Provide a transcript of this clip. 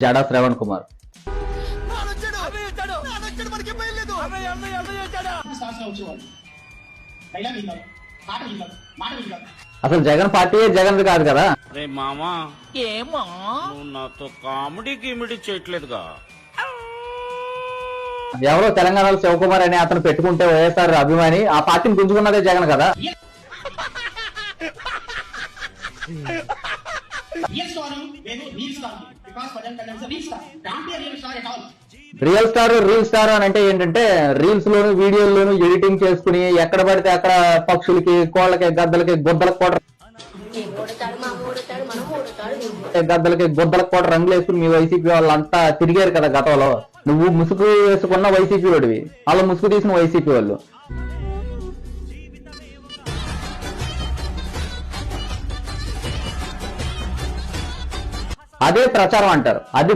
జాడా శ్రవణ్ కుమార్. అసలు జగన్ పార్టీ జగన్ కాదు కదా? రే మామా ఏమా. నువ్వు నాతో కామెడీ గిమిడీ చేయట్లేదుగా. ఎవరో తెలంగాణలో శివకుమార్ అని అతను పెట్టుకుంటే వైఎస్ఆర్ అభిమాని ఆ పార్టీని గుంజుకున్నదే జగన్ కదా? రియల్ స్టార్ రీల్ స్టార్ అని అంటే ఏంటంటే రీల్స్ లోను వీడియోల్లోను ఎడిటింగ్ చేసుకుని ఎక్కడ పడితే అక్కడ పక్షులకి కోళ్ళకి గద్దలకి గుద్దలకు కూడా గద్దలకి గుద్దలకు కూడా రంగులు వేసుకుని మీ వైసీపీ వాళ్ళంతా తిరిగారు కదా గతంలో. నువ్వు ముసుగు వేసుకున్న వైసీపీ వాడివి. వాళ్ళు ముసుగు తీసిన వైసీపీ వాళ్ళు. అదే ప్రచారం అంటారు. అది